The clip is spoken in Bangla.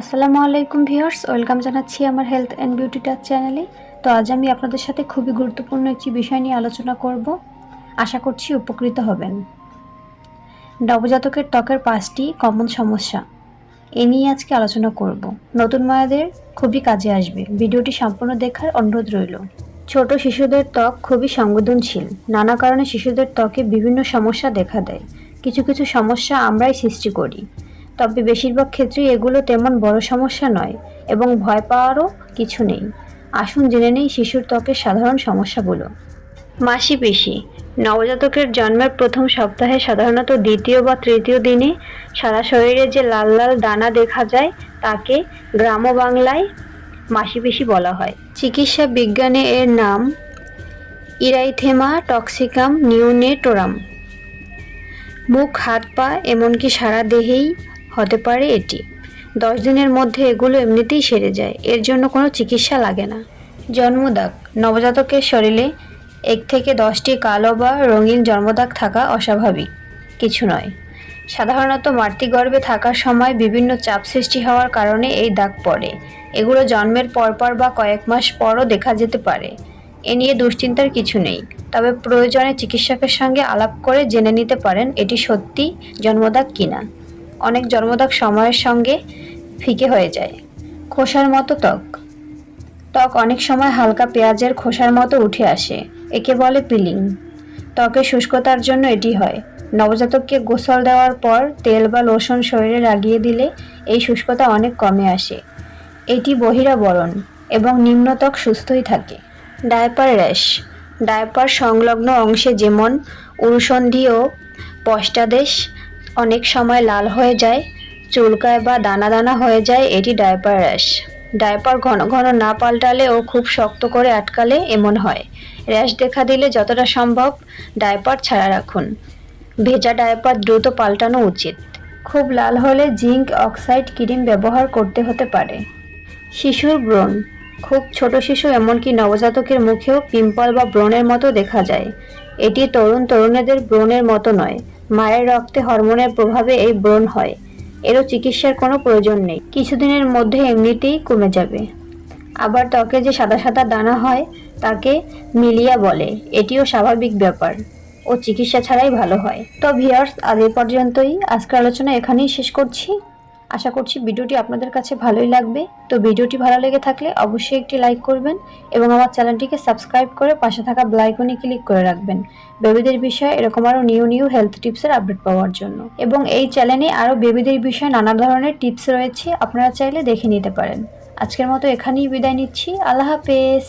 আসসালামু আলাইকুম ভিউয়ার্স, ওয়েলকাম জানাচ্ছি আমার হেলথ অ্যান্ড বিউটি টাচ চ্যানেলে। তো আজ আমি আপনাদের সাথে খুবই গুরুত্বপূর্ণ একটি বিষয় নিয়ে আলোচনা করব। আশা করছি উপকৃত হবেন। নবজাতকের ত্বকের পাঁচটি কমন সমস্যা। এ নিয়ে আজকে আলোচনা করব। নতুন মায়েদের খুবই কাজে আসবে। ভিডিওটি সম্পূর্ণ দেখার অনুরোধ রইল। ছোট শিশুদের ত্বক খুবই সংবেদনশীল। নানা কারণে শিশুদের ত্বকে বিভিন্ন সমস্যা দেখা দেয়। কিছু কিছু সমস্যা আমরাই সৃষ্টি করি। তবে বেশিরভাগ ক্ষেত্রেই এগুলো তেমন বড় সমস্যা নয় এবং ভয় পাওয়ারও কিছু নেই। আসুন জেনে নেই শিশুর ত্বকের সাধারণ সমস্যাগুলো। মাসি পেশি নবজাতকের জন্মের প্রথম সপ্তাহে সাধারণত দ্বিতীয় বা তৃতীয় দিনে সারা শরীরে যে লাল লাল দানা দেখা যায়, তাকে গ্রাম বাংলায় মাসিপেশি বলা হয়। চিকিৎসা বিজ্ঞানে এর নাম ইরাইথেমা টক্সিকাম নিউনেটোরাম। মুখ, হাত, পা, এমনকি সারা দেহেই হতে পারে এটি। দশ দিনের মধ্যে এগুলো এমনিতেই সেরে যায়, এর জন্য কোনো চিকিৎসা লাগে না। জন্মদাগ, নবজাতকের শরীরে এক থেকে দশটি কালো বা রঙিন জন্মদাগ থাকা অস্বাভাবিক, কিছু নয়। সাধারণত মাতৃগর্ভে থাকার সময় বিভিন্ন চাপ সৃষ্টি হওয়ার কারণে এই দাগ পড়ে। এগুলো জন্মের পরপর বা কয়েক মাস পরও দেখা যেতে পারে। এ নিয়ে দুশ্চিন্তার কিছু নেই, তবে প্রয়োজনে চিকিৎসকের সঙ্গে আলাপ করে জেনে নিতে পারেন এটি সত্যি জন্মদাগ কিনা। অনেক জন্মদাগ সময়ের সঙ্গে ফিকে হয়ে যায়। খোসার মতো ত্বক। ত্বক অনেক সময় হালকা পেঁয়াজের খোসার মতো উঠে আসে, একে বলে পিলিং। ত্বকের শুষ্কতার জন্য এটি হয়। নবজাতককে গোসল দেওয়ার পর তেল বা লোশন শরীরে লাগিয়ে দিলে এই শুষ্কতা অনেক কমে আসে। এটি বহিরাবরণ এবং নিম্নত্বক সুস্থই থাকে। Diaper rash. ডায়পার সংলগ্ন অংশে যেমন উরুসন্ধি ও পশ্চাদেশ অনেক সময় লাল হয়ে যায়, চুলকায় বা দানা দানা হয়ে যায়, এটি ডায়পার র্যাশ। ডায়পার ঘন ঘন না পাল্টালে ও খুব শক্ত করে আটকালে এমন হয়। র্যাশ দেখা দিলে যতটা সম্ভব ডায়পার ছাড়া রাখুন। ভেজা ডায়পার দ্রুত পাল্টানো উচিত। খুব লাল হলে জিঙ্ক অক্সাইড ক্রিম ব্যবহার করতে হতে পারে। শিশুর ব্রণ। খুব ছোট শিশু এমনকি নবজাতকের মুখেও পিম্পল বা ব্রণের মতো দেখা যায়। এটি তরুণ তরুণীদের ব্রণের মতো নয়। মায়ের রক্তে হরমোনের প্রভাবে এই ব্রণ হয়। এরও চিকিৎসার কোনো প্রয়োজন নেই। কিছুদিনের মধ্যে এমনিতেই কমে যাবে। আবার ত্বকে যে সাদা সাদা দানা হয়, তাকে মিলিয়া বলে। এটিও স্বাভাবিক ব্যাপার। ও চিকিৎসা ছাড়াই ভালো হয়। তো ভিয়ার্স আগে পর্যন্তই আজকের আলোচনা এখানেই শেষ করছি। আশা করছি ভিডিওটি আপনাদের কাছে ভালোই লাগবে। তো ভিডিওটি ভালো লেগে থাকলে অবশ্যই একটি লাইক করবেন এবং আমার চ্যানেলটিকে সাবস্ক্রাইব করে পাশে থাকা ব্লাইকনে ক্লিক করে রাখবেন। বেবিদের বিষয়ে এরকম আরও নিউ নিউ হেলথ টিপসের আপডেট পাওয়ার জন্য। এবং এই চ্যানেলে আরও বেবিদের বিষয়ে নানা ধরনের টিপস রয়েছে, আপনারা চাইলে দেখে নিতে পারেন। আজকের মতো এখানেই বিদায় নিচ্ছি। আল্লাহ হাফেজ।